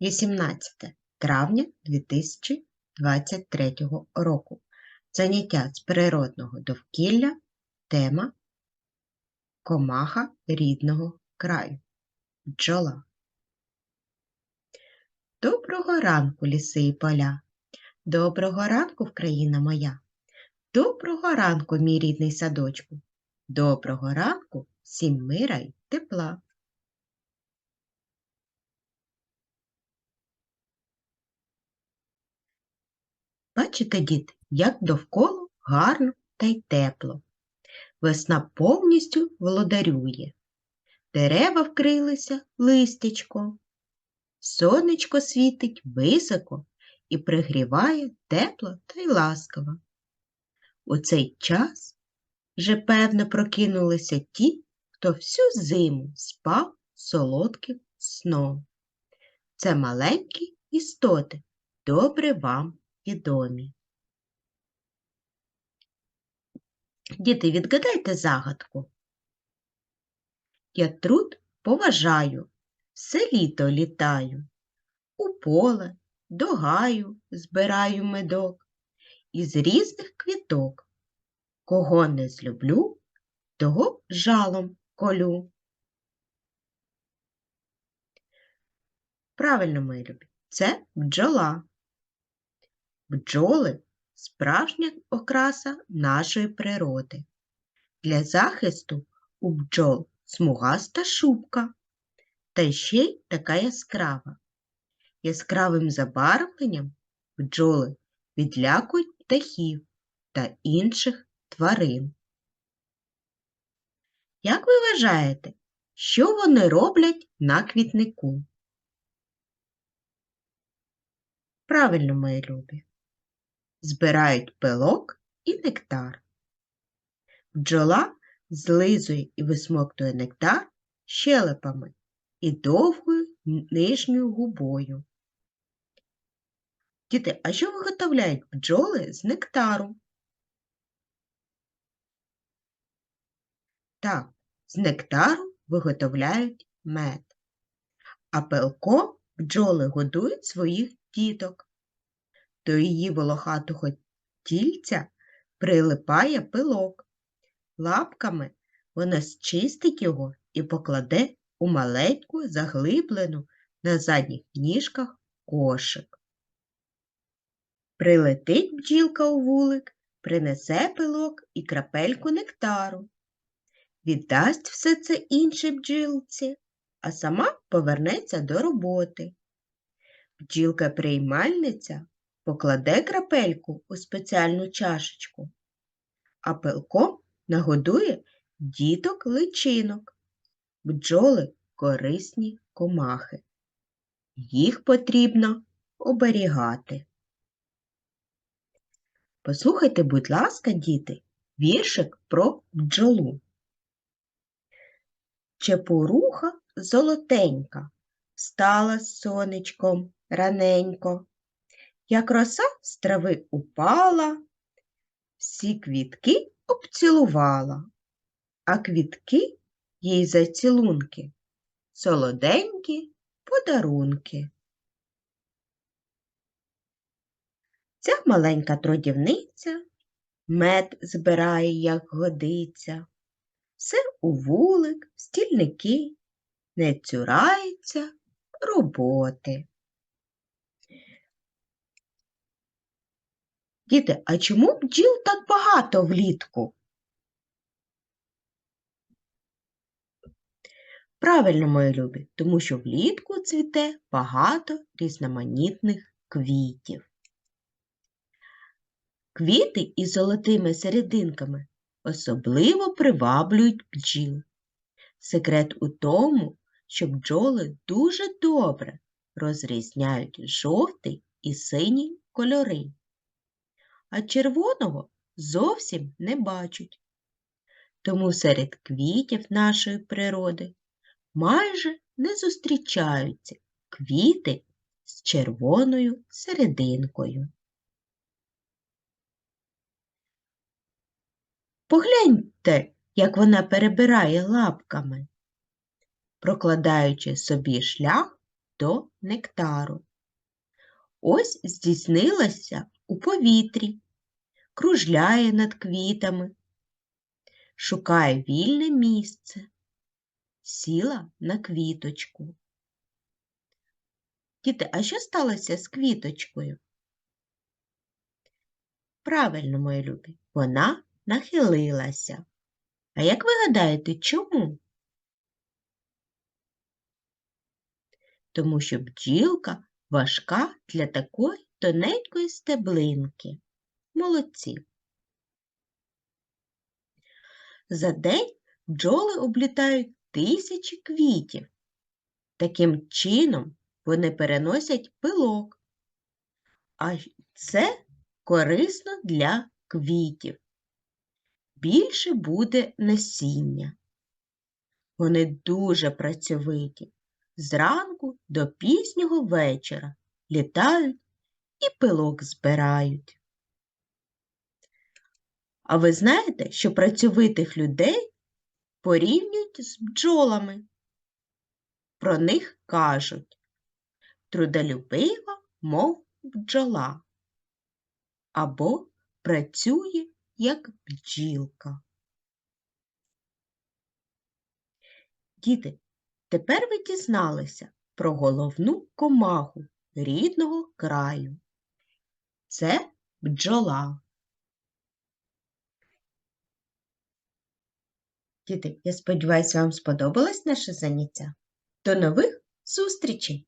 18 травня 2023 року. Заняття з природного довкілля. Тема Комаха рідного краю. Бджола. Доброго ранку, ліси і поля. Доброго ранку, Вкраїна моя. Доброго ранку, мій рідний садочку. Доброго ранку, всім мира й тепла. Бачите, діти, як довкола гарно та й тепло. Весна повністю володарює. Дерева вкрилися листячком. Сонечко світить високо і пригріває тепло та й ласково. У цей час вже певно прокинулися ті, хто всю зиму спав солодким сном. Це маленькі істоти, добре вам відомі. Діти, відгадайте загадку. Я труд поважаю, все літо літаю, у поле, до гаю збираю медок із різних квіток. Кого не злюблю, того жалом колю. Правильно, мої любі, це бджола. Бджоли справжня окраса нашої природи. Для захисту у бджол смугаста шубка, та ще й така яскрава. Яскравим забарвленням бджоли відлякують птахів та інших тварин. Як ви вважаєте, що вони роблять на квітнику? Правильно, мої любі збирають пилок і нектар. Бджола злизує і висмоктує нектар щелепами і довгою нижньою губою. Діти, а що виготовляють бджоли з нектару? Так, з нектару виготовляють мед, а пилком бджоли годують своїх діток. До її волохатого тільця прилипає пилок. Лапками вона зчистить його і покладе у маленьку заглиблену на задніх ніжках кошик. Прилетить бджілка у вулик, принесе пилок і крапельку нектару. Віддасть все це іншій бджілці, а сама повернеться до роботи. Бджілка-приймальниця покладе крапельку у спеціальну чашечку, а пилком нагодує діток личинок, бджоли корисні комахи. Їх потрібно оберігати. Послухайте, будь ласка, діти, віршик про бджолу. Чепуруха золотенька, встала з сонечком раненько, як роса з трави упала, всі квітки обцілувала, а квітки їй за цілунки, солоденькі подарунки. Ця маленька трудівниця мед збирає, як годиться, все у вулик, стільники, не цюрається роботи. Діти, а чому бджіл так багато влітку? Правильно, мої любі, тому що влітку цвіте багато різноманітних квітів. Квіти із золотими серединками особливо приваблюють бджіл. Секрет у тому, що бджоли дуже добре розрізняють жовтий і синій кольори а червоного зовсім не бачать. Тому серед квітів нашої природи майже не зустрічаються квіти з червоною серединкою. Погляньте, як вона перебирає лапками, прокладаючи собі шлях до нектару. Ось здійснилася у повітрі, кружляє над квітами, шукає вільне місце, сіла на квіточку. Діти, а що сталося з квіточкою? Правильно, мої любі, вона нахилилася. А як ви гадаєте, чому? Тому що бджілка важка для такої тоненької стеблинки. Молодці. За день бджоли облітають тисячі квітів. Таким чином вони переносять пилок. А це корисно для квітів. Більше буде насіння. Вони дуже працьовиті. Зранку до пізнього вечора літають і пилок збирають. А ви знаєте, що працьовитих людей порівнюють з бджолами? Про них кажуть трудолюбива, мов бджола, або працює як бджілка. Діти, тепер ви дізналися про головну комаху рідного краю. Це бджола. Діти, я сподіваюся, вам сподобалось наше заняття. До нових зустрічей!